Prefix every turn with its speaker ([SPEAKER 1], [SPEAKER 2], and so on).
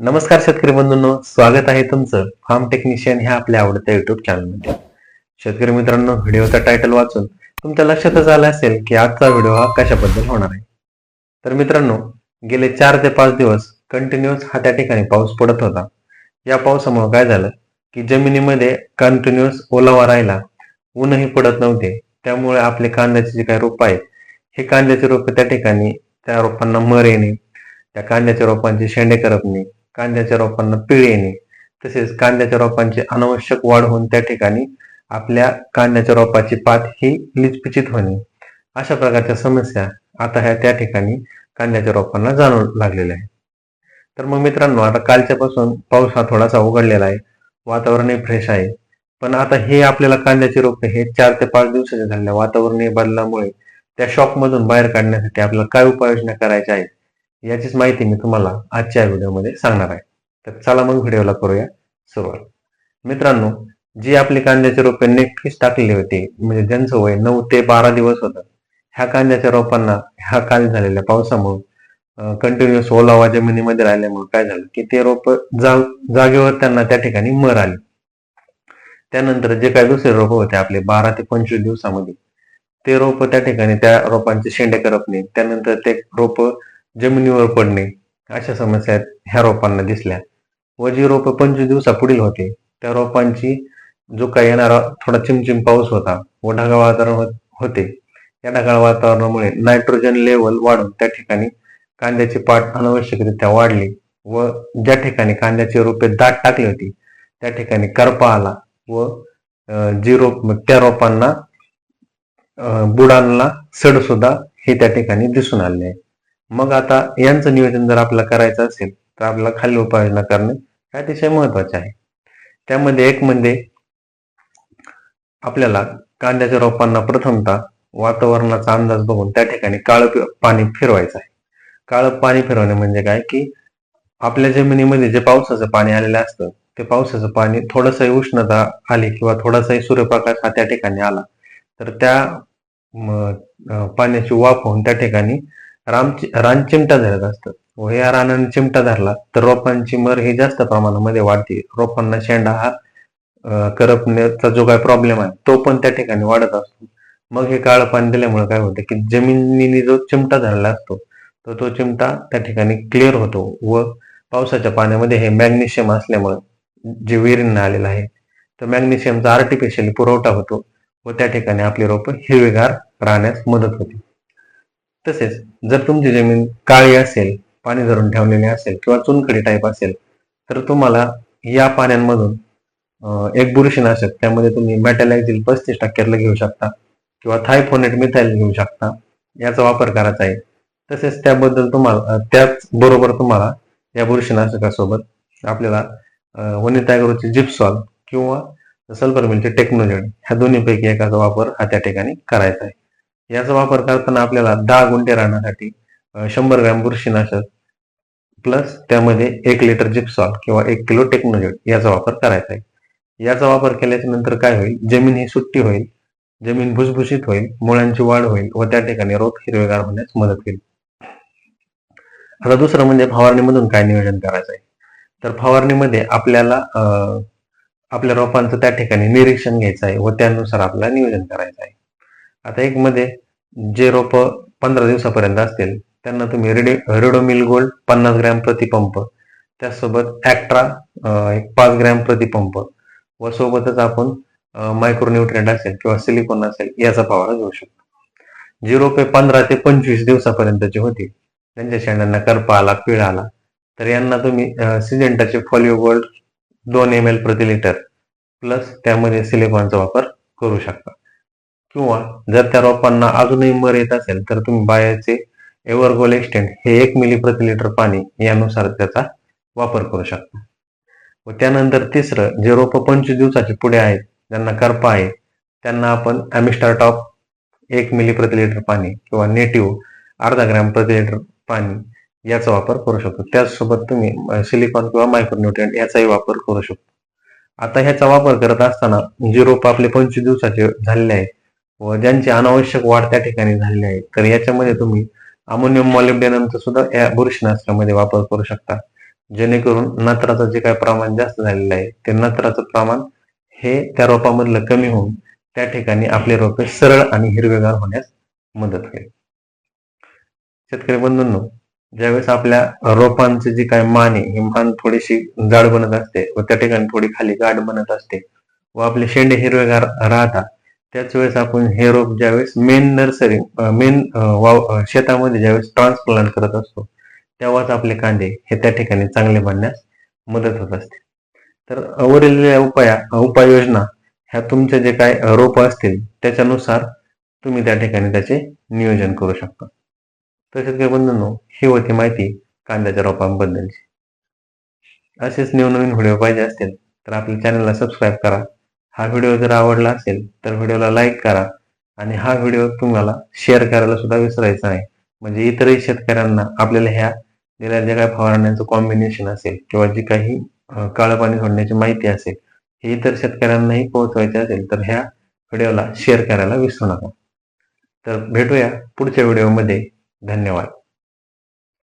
[SPEAKER 1] नमस्कार शेतकरी बंधूंनो स्वागत आहे तुमचं फार्म टेक्निशियन ह्या आपल्या आवडत्या युट्यूब चॅनलमध्ये शेतकरी मित्रांनो व्हिडिओचा टायटल वाचून तुमच्या लक्षातच आलं असेल की आजचा व्हिडिओ हा कशाबद्दल होणार आहे. तर मित्रांनो गेले चार ते पाच दिवस कंटिन्युअस हा त्या ठिकाणी पाऊस पडत होता. या पावसामुळे काय झालं की जमिनीमध्ये कंटिन्युअस ओलावा राहिला ऊनही पडत नव्हते. त्यामुळे आपले कांद्याचे जे काही रोप आहेत हे कांद्याचे रोप त्या ठिकाणी त्या रोपांना मर येणे त्या कांद्याच्या रोपांची शेंडे करपणे कांद्याच्या रोपांना पिळे येणे. तसेच कांद्याच्या रोपांची अनावश्यक वाढ होऊन त्या ठिकाणी आपल्या कांद्याच्या रोपाची पात ही लिचपिचित होणे. अशा प्रकारच्या समस्या आता ह्या त्या ठिकाणी कांद्याच्या रोपांना जाणवू लागलेल्या आहेत. तर मग मित्रांनो आता कालच्यापासून पाऊस हा थोडासा उघडलेला आहे. वातावरणही फ्रेश आहे. पण आता हे आपल्याला कांद्याचे रोपे हे चार ते पाच दिवसाचे झालेल्या वातावरणीय बदलामुळे त्या शॉक मधून बाहेर काढण्यासाठी आपल्याला काय उपाययोजना करायच्या आहेत? याचीच माहिती मी तुम्हाला आजच्या व्हिडिओमध्ये सांगणार आहे. तर चला मग व्हिडिओला करूया सुरुवात. मित्रांनो जी आपली कांद्याचे रोपे नेटकीच टाकलेली होती म्हणजे ज्यांचं वय नऊ ते बारा दिवस होतं. ह्या कांद्याच्या रोपांना ह्या काल झालेल्या पावसामुळे कंटिन्युअस ओलावा जमिनीमध्ये राहिल्यामुळे काय झालं? की ते रोप जागेवर त्यांना त्या ठिकाणी मर आली. त्यानंतर जे काही दुसरे रोप होते आपले बारा ते पंचवीस दिवसामध्ये ते रोप त्या ठिकाणी त्या रोपांचे शेंडे करपणे त्यानंतर ते रोप जमिनीवर पडणे अशा समस्या ह्या रोपांना दिसल्या. व जी रोप पंचवीस दिवसापुढील होते. त्या रोपांची जो काही येणारा थोडा चिमचिम पाऊस होता. व ढगाळ वातावरण हो-, होते. या ढगाळ वातावरणामुळे नायट्रोजन लेवल वाढून त्या ठिकाणी कांद्याची पाट अनावश्यकरित्या वाढली व ज्या ठिकाणी कांद्याची रोपे दाट टाकली होती त्या ठिकाणी करपा आला व जी रोप त्या रोपांना बुडांना सड सुद्धा हे त्या ठिकाणी दिसून आले. आहे मग आता यांचं नियोजन जर आपल्याला करायचं असेल तर आपल्याला खाली उपाययोजना करणे हे अतिशय महत्त्वाचे आहे. त्यामध्ये एक म्हणजे आपल्याला कांद्याच्या रोपांना प्रथमतः वातावरणाचा अंदाज बघून त्या ठिकाणी काळं पाणी फिरवायचं आहे. काळं पाणी फिरवणे म्हणजे काय? की आपल्या जमिनीमध्ये जे पावसाचं पाणी आलेलं असतं ते पावसाचं पाणी थोडंसंही उष्णता आली किंवा थोडासाही सूर्यप्रकाश हा त्या ठिकाणी आला तर त्या पाण्याची वाफ होऊन त्या ठिकाणी राम रान चिमटा धरत असतं व या रानाने चिमटा धरला तर रोपांची मर ही जास्त प्रमाणामध्ये वाढते. रोपांना शेंडा हा करपण्याचा जो काही प्रॉब्लेम आहे तो पण त्या ठिकाणी वाढत असतो. मग हे काळं पाणी दिल्यामुळे काय होतं की जमिनीने जो चिमटा धरला असतो तर तो चिमटा त्या ठिकाणी क्लिअर होतो व पावसाच्या पाण्यामध्ये हे मॅग्नेशियम असल्यामुळे जे विहिरींना आलेलं आहे तर मॅग्नेशियमचा आर्टिफिशियल पुरवठा होतो व त्या ठिकाणी आपली रोपं हिरवेगार राहण्यास मदत होते. तसेच जर तुमची जमीन काळी असेल पाणी धरून ठेवलेली असेल किंवा चुनखडी टाईप असेल तर तुम्हाला या पाण्यांमधून एक बुरशीनाशक त्यामध्ये तुम्ही मॅटॅलायझिल पस्तीस टक्क्यातलं घेऊ शकता किंवा थायफोनेट मिथाईल घेऊ शकता याचा वापर करायचा आहे. तसेच त्याबद्दल तुम्हाला त्याच बरोबर तुम्हाला या बुरशीनाशकासोबत आपल्याला वनितायग्रोचे जिप्सॉल किंवा सल्फर मिलचे टेक्नोजेड ह्या दोन्हीपैकी एकाचा वापर हा त्या ठिकाणी करायचा आहे. याचा वापर करताना आपल्याला दहा गुंठे राहण्यासाठी शंभर ग्रॅम बुरशीनाशक प्लस त्यामध्ये एक लिटर जिप्सॉल किंवा एक किलो टेक्नोजेट याचा वापर करायचा आहे. याचा वापर केल्याच्यानंतर काय होईल? जमीन ही सुट्टी होईल जमीन भुसभुशीत होईल मुळांची वाढ होईल व त्या ठिकाणी रोप हिरवेगार होण्यास मदत होईल. आता दुसरं म्हणजे फवारणीमधून काय नियोजन करायचं आहे? तर फवारणीमध्ये आपल्याला आपल्या रोपांचं त्या ठिकाणी निरीक्षण घ्यायचं आहे व त्यानुसार आपल्याला नियोजन करायचं आहे. आता एक मध्ये जे रोप पंधरा दिवसापर्यंत असतील त्यांना तुम्ही रेडी रेडोमिल गोल्ड पन्नास ग्रॅम प्रतिपंप त्यासोबत ऍक्ट्रा एक पाच ग्रॅम प्रतिपंप व सोबतच आपण मायक्रोन्युट्रियंट असेल किंवा सिलिकॉन असेल याचा फवारा घेऊ शकतो. जी रोपे पंधरा ते पंचवीस दिवसापर्यंतची होती त्यांच्या शेंडांना करपा आला पिळ आला तर यांना तुम्ही सिजेंटाचे फॉलिओ गोल्ड दोन एम एल प्रति लिटर प्लस त्यामध्ये सिलिकॉनचा वापर करू शकता. किंवा जर त्या रोपांना अजूनही मर येत असेल तर तुम्ही बायाचे एव्हरगोल एक्सटेंट हे एक मिली प्रति लिटर पाणी यानुसार त्याचा वापर करू शकता. व त्यानंतर तिसरं जे रोप पंचवीस दिवसाचे पुढे आहेत ज्यांना करपा आहे त्यांना आपण ॲमिस्टार टॉप एक मिली प्रति लिटर पाणी किंवा नेटिव्ह अर्धा ग्रॅम प्रति लिटर पाणी याचा वापर करू शकतो. त्याचसोबत तुम्ही सिलिकॉन किंवा मायक्रोन्युट्रियंट याचाही वापर करू शकतो. आता ह्याचा वापर करत असताना जे रोप आपले पंचवीस दिवसाचे झालेले आहेत व ज्यांची अनावश्यक वाढ त्या ठिकाणी झालेली आहे. तर याच्यामध्ये तुम्ही अमोनियम मॉलिब्डेनमचा सुद्धा या बुरशीनाशकामध्ये वापर करू शकता. जेणेकरून नत्राचं जे काय प्रमाण जास्त झालेलं आहे ते नत्राचं प्रमाण हे त्या रोपामधलं कमी होऊन त्या ठिकाणी आपले रोपे सरळ आणि हिरवेगार होण्यास मदत होईल शेतकरी बंधूंनो ज्यावेळेस आपल्या रोपांचे जी काय मान आहे ही मान थोडीशी जाड बनत असते व त्या ठिकाणी थोडी खाली गाठ बनत असते व आपले शेंडे हिरवेगार राहतात त्याच वेळेस आपण हे रोप ज्यावेळेस मेन नर्सरी मेन वाव शेतामध्ये ज्यावेळेस ट्रान्सप्लांट करत असतो तेव्हाच आपले कांदे हे त्या ठिकाणी चांगले बनण्यास मदत होत असते. तर उरलेल्या उपाया उपाययोजना ह्या तुमचे जे काय रोप असतील त्याच्यानुसार तुम्ही त्या ठिकाणी त्याचे नियोजन करू शकता. तसेच काही बंधूंनो ही होती माहिती कांद्याच्या रोपांबद्दलची. असेच नवनवीन व्हिडिओ पाहिजे असतील तर आपल्या चॅनलला सबस्क्राईब करा. हा व्हिडिओ जर आवडला असेल तर व्हिडिओला लाईक करा. आणि हा व्हिडिओ तुम्हाला शेअर करायला सुद्धा विसरायचा नाही. म्हणजे इतरही शेतकऱ्यांना आपल्याला ह्या दिल्या ज्या काही फवारण्यांचं कॉम्बिनेशन असेल किंवा जी काही काळं पाणी सोडण्याची माहिती असेल हे इतर शेतकऱ्यांनाही पोहोचवायचे असेल तर ह्या व्हिडिओला शेअर करायला विसरू नका. तर भेटूया पुढच्या व्हिडिओमध्ये धन्यवाद.